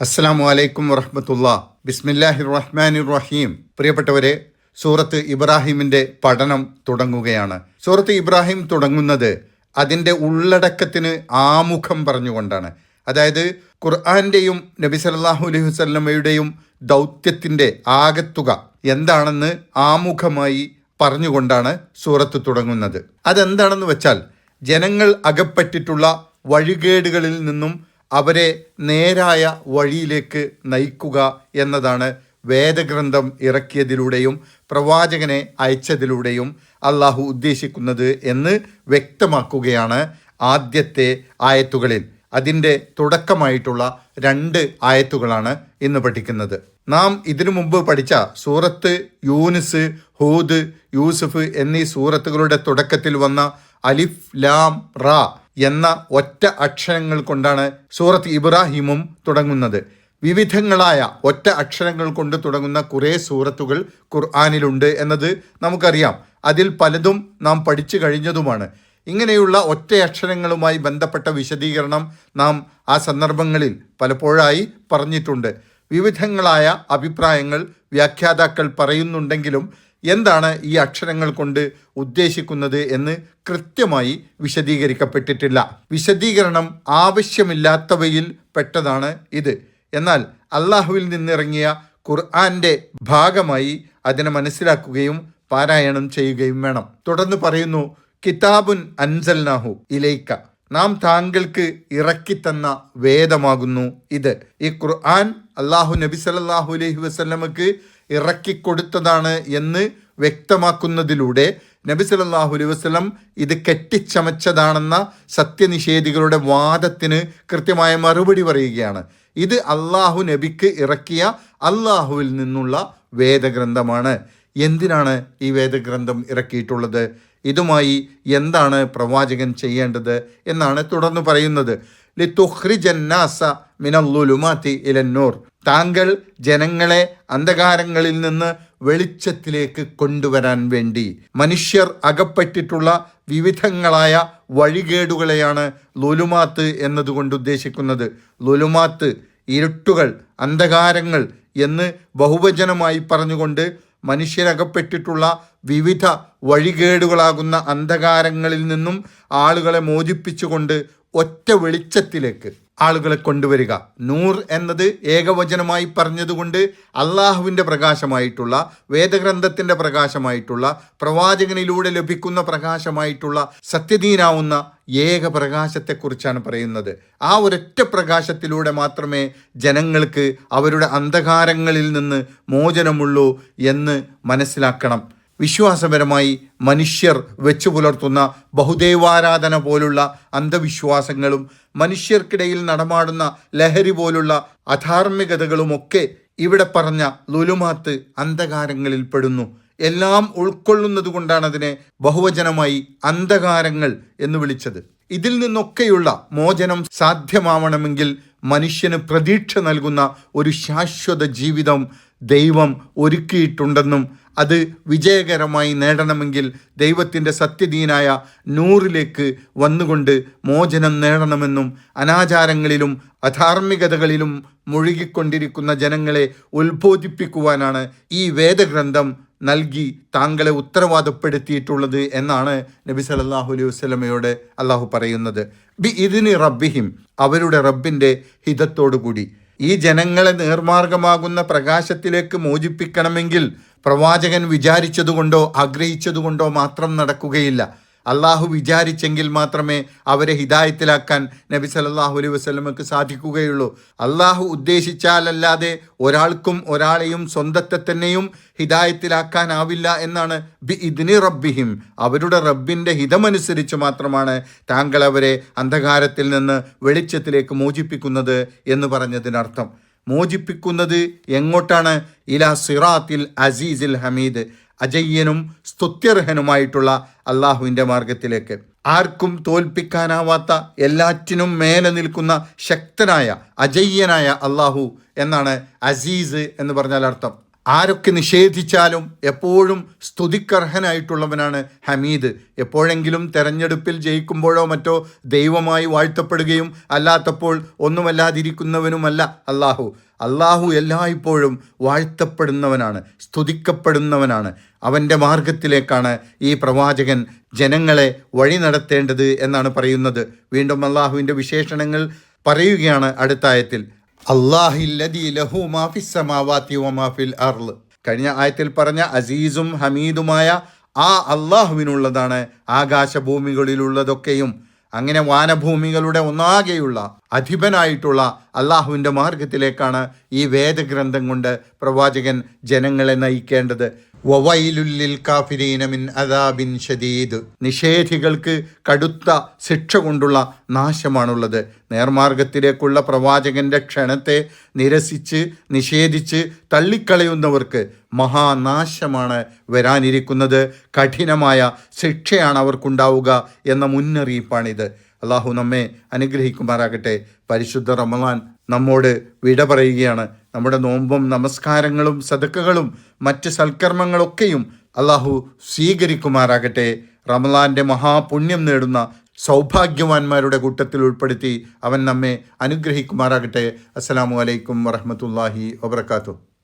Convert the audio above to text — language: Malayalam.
അസ്സാം വലൈക്കും വറഹമത്തുള്ള. ബിസ്മില്ലാഹി റഹ്മാനി റഹീം പ്രിയപ്പെട്ടവരെ സൂറത്ത് ഇബ്രാഹിമിന്റെ പഠനം തുടങ്ങുകയാണ്. സൂറത്ത് ഇബ്രാഹിം തുടങ്ങുന്നത് അതിന്റെ ഉള്ളടക്കത്തിന് ആമുഖം പറഞ്ഞുകൊണ്ടാണ്. അതായത് ഖുർആാന്റെയും നബി സല്ലാഹു അലൈഹി വസല്ലമയുടെയും ദൗത്യത്തിന്റെ ആകത്തുക എന്താണെന്ന് ആമുഖമായി പറഞ്ഞുകൊണ്ടാണ് സൂറത്ത് തുടങ്ങുന്നത്. അതെന്താണെന്ന് വെച്ചാൽ ജനങ്ങൾ അകപ്പെട്ടിട്ടുള്ള വഴികേടുകളിൽ നിന്നും അവരെ നേരായ വഴിയിലേക്ക് നയിക്കുക എന്നതാണ് വേദഗ്രന്ഥം ഇറക്കിയതിലൂടെയും പ്രവാചകനെ അയച്ചതിലൂടെയും അള്ളാഹു ഉദ്ദേശിക്കുന്നത് എന്ന് വ്യക്തമാക്കുകയാണ് ആദ്യത്തെ ആയത്തുകളിൽ. അതിന്റെ തുടക്കമായിട്ടുള്ള രണ്ട് ആയത്തുകളാണ് ഇന്ന് പഠിക്കുന്നത്. നാം ഇതിനു മുമ്പ് പഠിച്ച സൂറത്ത് യൂനിസ് ഹൂദ് യൂസുഫ് എന്നീ സൂറത്തുകളുടെ തുടക്കത്തിൽ വന്ന അലിഫ് ലാം റാ എന്ന ഒറ്റ അക്ഷരങ്ങൾ കൊണ്ടാണ് സൂറത്ത് ഇബ്രാഹിമും തുടങ്ങുന്നത്. വിവിധങ്ങളായ ഒറ്റ അക്ഷരങ്ങൾ കൊണ്ട് തുടങ്ങുന്ന കുറേ സൂറത്തുകൾ ഖുർആാനിലുണ്ട് എന്നത് നമുക്കറിയാം. അതിൽ പലതും നാം പഠിച്ചു കഴിഞ്ഞതുമാണ്. ഇങ്ങനെയുള്ള ഒറ്റ അക്ഷരങ്ങളുമായി ബന്ധപ്പെട്ട വിശദീകരണം നാം ആ സന്ദർഭങ്ങളിൽ പലപ്പോഴായി പറഞ്ഞിട്ടുണ്ട്. വിവിധങ്ങളായ അഭിപ്രായങ്ങൾ വ്യാഖ്യാതാക്കൾ പറയുന്നുണ്ടെങ്കിലും എന്താണ് ഈ അക്ഷരങ്ങൾ കൊണ്ട് ഉദ്ദേശിക്കുന്നത് എന്ന് കൃത്യമായി വിശദീകരിക്കപ്പെട്ടിട്ടില്ല. വിശദീകരണം ആവശ്യമില്ലാത്തവയിൽ പെട്ടതാണ് ഇത്. എന്നാൽ അള്ളാഹുവിൽ നിന്നിറങ്ങിയ ഖുർആന്റെ ഭാഗമായി അതിനെ മനസ്സിലാക്കുകയും പാരായണം ചെയ്യുകയും വേണം. തുടർന്ന് പറയുന്നു കിതാബുൻ അൻസൽനാഹു ഇലൈക്ക. നാം താങ്കൾക്ക് ഇറക്കിത്തന്ന വേദമാകുന്നു ഇത്. ഈ ഖുർആൻ അള്ളാഹു നബി സല്ലല്ലാഹു അലൈഹി വസല്ലമക്ക് ഇറക്കിക്കൊടുത്തതാണ് എന്ന് വ്യക്തമാക്കുന്നതിലൂടെ നബി സല്ലല്ലാഹു അലൈഹി വസല്ലം ഇത് കെട്ടിച്ചമച്ചതാണെന്ന സത്യനിഷേധികളുടെ വാദത്തിന് കൃത്യമായ മറുപടി പറയുകയാണ്. ഇത് അള്ളാഹു നബിക്ക് ഇറക്കിയ അള്ളാഹുവിൽ നിന്നുള്ള വേദഗ്രന്ഥമാണ്. എന്തിനാണ് ഈ വേദഗ്രന്ഥം ഇറക്കിയിട്ടുള്ളത്? ഇതുമായി എന്താണ് പ്രവാചകൻ ചെയ്യേണ്ടത്? എന്നാണ് തുടർന്ന് പറയുന്നത്. ലിത്തുഹ്രിജന്നാസ മിനല്ലുലുമാത്തി ഇലന്നൂർ താങ്കൾ ജനങ്ങളെ അന്ധകാരങ്ങളിൽ നിന്ന് വെളിച്ചത്തിലേക്ക് കൊണ്ടുവരാൻ വേണ്ടി മനുഷ്യർ അകപ്പെട്ടിട്ടുള്ള വിവിധങ്ങളായ വഴികേടുകളെയാണ് ലുലുമാത്ത് എന്നതുകൊണ്ട് ഉദ്ദേശിക്കുന്നത്. ലുലുമാത്ത് ഇരുട്ടുകൾ അന്ധകാരങ്ങൾ എന്ന് ബഹുവചനമായി പറഞ്ഞുകൊണ്ട് മനുഷ്യരകപ്പെട്ടിട്ടുള്ള വിവിധ വഴികേടുകളാകുന്ന അന്ധകാരങ്ങളിൽ നിന്നും ആളുകളെ മോചിപ്പിച്ചുകൊണ്ട് ഒറ്റ വെളിച്ചത്തിലേക്ക് ആളുകളെ കൊണ്ടുവരിക. നൂർ എന്നത് ഏകവചനമായി പറഞ്ഞതുകൊണ്ട് അള്ളാഹുവിന്റെ പ്രകാശമായിട്ടുള്ള വേദഗ്രന്ഥത്തിന്റെ പ്രകാശമായിട്ടുള്ള പ്രവാചകനിലൂടെ ലഭിക്കുന്ന പ്രകാശമായിട്ടുള്ള സത്യദീനാവുന്ന ഏക പ്രകാശത്തെക്കുറിച്ചാണ് പറയുന്നത്. ആ ഒരൊറ്റ പ്രകാശത്തിലൂടെ മാത്രമേ ജനങ്ങൾക്ക് അവരുടെ അന്ധകാരങ്ങളിൽ നിന്ന് മോചനമുള്ളൂ എന്ന് മനസ്സിലാക്കണം. വിശ്വാസപരമായി മനുഷ്യർ വെച്ചു പുലർത്തുന്ന ബഹുദൈവാരാധന പോലുള്ള അന്ധവിശ്വാസങ്ങളും മനുഷ്യർക്കിടയിൽ നടമാടുന്ന ലഹരി പോലുള്ള അധാർമികതകളുമൊക്കെ ഇവിടെ പറഞ്ഞ ലുലുമാത്ത് അന്ധകാരങ്ങളിൽ പെടുന്നു. എല്ലാം ഉൾക്കൊള്ളുന്നത് കൊണ്ടാണ് അതിനെ ബഹുവചനമായി അന്ധകാരങ്ങൾ എന്ന് വിളിച്ചത്. ഇതിൽ നിന്നൊക്കെയുള്ള മോചനം സാധ്യമാവണമെങ്കിൽ മനുഷ്യന് പ്രതീക്ഷ നൽകുന്ന ഒരു ശാശ്വത ജീവിതം ദൈവം ഒരുക്കിയിട്ടുണ്ടെന്നും അത് വിജയകരമായി നേടണമെങ്കിൽ ദൈവത്തിന്റെ സത്യദീനായ നൂറിലേക്ക് വന്നുകൊണ്ട് മോചനം നേടണമെന്നും അനാചാരങ്ങളിലും അധാർമികതകളിലും മുഴുകിക്കൊണ്ടിരിക്കുന്ന ജനങ്ങളെ ഉത്ബോധിപ്പിക്കുവാനാണ് ഈ വേദഗ്രന്ഥം നൽകി താങ്കളെ ഉത്തരവാദപ്പെടുത്തിയിട്ടുള്ളത് എന്നാണ് നബി സലല്ലാഹു അലൈഹി വസ്ലമയോട് അള്ളാഹു പറയുന്നത്. ബി ഇതിന് റബ്ബിഹിം അവരുടെ റബ്ബിന്റെ ഹിതത്തോടുകൂടി. ഈ ജനങ്ങളെ നേർമാർഗമാകുന്ന പ്രകാശത്തിലേക്ക് മോചിപ്പിക്കണമെങ്കിൽ പ്രവാചകൻ വിചാരിച്ചതുകൊണ്ടോ ആഗ്രഹിച്ചതുകൊണ്ടോ മാത്രം നടക്കുകയില്ല. അള്ളാഹു വിചാരിച്ചെങ്കിൽ മാത്രമേ അവരെ ഹിദായത്തിലാക്കാൻ നബി സല്ലല്ലാഹു അലൈഹി വസ്ലമക്ക് സാധിക്കുകയുള്ളൂ. അള്ളാഹു ഉദ്ദേശിച്ചാലല്ലാതെ ഒരാൾക്കും ഒരാളെയും സ്വന്തത്തെ തന്നെയും ഹിദായത്തിലാക്കാനാവില്ല എന്നാണ് ബി ഇദ്നി റബ്ബിഹിം. അവരുടെ റബ്ബിന്റെ ഹിതമനുസരിച്ച് മാത്രമാണ് താങ്കൾ അവരെ അന്ധകാരത്തിൽ നിന്ന് വെളിച്ചത്തിലേക്ക് മോചിപ്പിക്കുന്നത് എന്ന് പറഞ്ഞതിനർത്ഥം. മോചിപ്പിക്കുന്നത് എങ്ങോട്ടാണ്? ഇല സിറാത്തിൽ അസീസിൽ ഹമീദ്. അജയ്യനും സ്തുത്യർഹനുമായിട്ടുള്ള അള്ളാഹുവിന്റെ മാർഗത്തിലേക്ക് ആർക്കും തോൽപ്പിക്കാനാവാത്ത എല്ലാറ്റിനും മേലെ നിൽക്കുന്ന ശക്തനായ അജയ്യനായ അള്ളാഹു എന്നാണ് അസീസ് എന്ന് പറഞ്ഞാൽ അർത്ഥം. ആരൊക്കെ നിഷേധിച്ചാലും എപ്പോഴും സ്തുതിക്കർഹനായിട്ടുള്ളവനാണ് ഹമീദ്. എപ്പോഴെങ്കിലും തെരഞ്ഞെടുപ്പിൽ ജയിക്കുമ്പോഴോ മറ്റോ ദൈവമായി വാഴ്ത്തപ്പെടുകയും അല്ലാത്തപ്പോൾ ഒന്നുമല്ലാതിരിക്കുന്നവനുമല്ല അള്ളാഹു അള്ളാഹു എല്ലായ്പ്പോഴും വാഴ്ത്തപ്പെടുന്നവനാണ് സ്തുതിക്കപ്പെടുന്നവനാണ്. അവന്റെ മാർഗത്തിലേക്കാണ് ഈ പ്രവാചകൻ ജനങ്ങളെ വഴി നടത്തേണ്ടത് എന്നാണ് പറയുന്നത്. വീണ്ടും അള്ളാഹുവിന്റെ വിശേഷണങ്ങൾ പറയുകയാണ് അടുത്ത കഴിഞ്ഞ ആയത്തിൽ പറഞ്ഞ അസീസും ഹമീദുമായ ആ അള്ളാഹുവിനുള്ളതാണ് ആകാശഭൂമികളിലുള്ളതൊക്കെയും. അങ്ങനെ വാനഭൂമികളുടെ ഒന്നാകെയുള്ള അധിപനായിട്ടുള്ള അള്ളാഹുവിന്റെ മാർഗത്തിലേക്കാണ് ഈ വേദഗ്രന്ഥം കൊണ്ട് പ്രവാചകൻ ജനങ്ങളെ നയിക്കേണ്ടത്. അദാബിൻ ഷദീദ് നിഷേധികൾക്ക് കടുത്ത ശിക്ഷ കൊണ്ടുള്ള നാശമാണുള്ളത്. നേർമാർഗത്തിലേക്കുള്ള പ്രവാചകന്റെ ക്ഷണത്തെ നിരസിച്ച് നിഷേധിച്ച് തള്ളിക്കളയുന്നവർക്ക് മഹാനാശമാണ് വരാനിരിക്കുന്നത്. കഠിനമായ ശിക്ഷയാണ് അവർക്കുണ്ടാവുക എന്ന മുന്നറിയിപ്പാണിത്. അള്ളാഹു നമ്മെ അനുഗ്രഹിക്കുമാറാകട്ടെ. പരിശുദ്ധ റമലാൻ നമ്മോട് വിട പറയുകയാണ്. നമ്മുടെ നോമ്പും നമസ്കാരങ്ങളും സദക്കകളും മറ്റ് സൽക്കർമ്മങ്ങളൊക്കെയും അള്ളാഹു സ്വീകരിക്കുമാറാകട്ടെ. റമലാന്റെ മഹാപുണ്യം നേടുന്ന സൗഭാഗ്യവാന്മാരുടെ കൂട്ടത്തിൽ ഉൾപ്പെടുത്തി അവൻ നമ്മെ അനുഗ്രഹിക്കുമാറാകട്ടെ. അസ്സലാമു അലൈക്കും വറഹമത്തല്ലാഹി വബർക്കാത്തു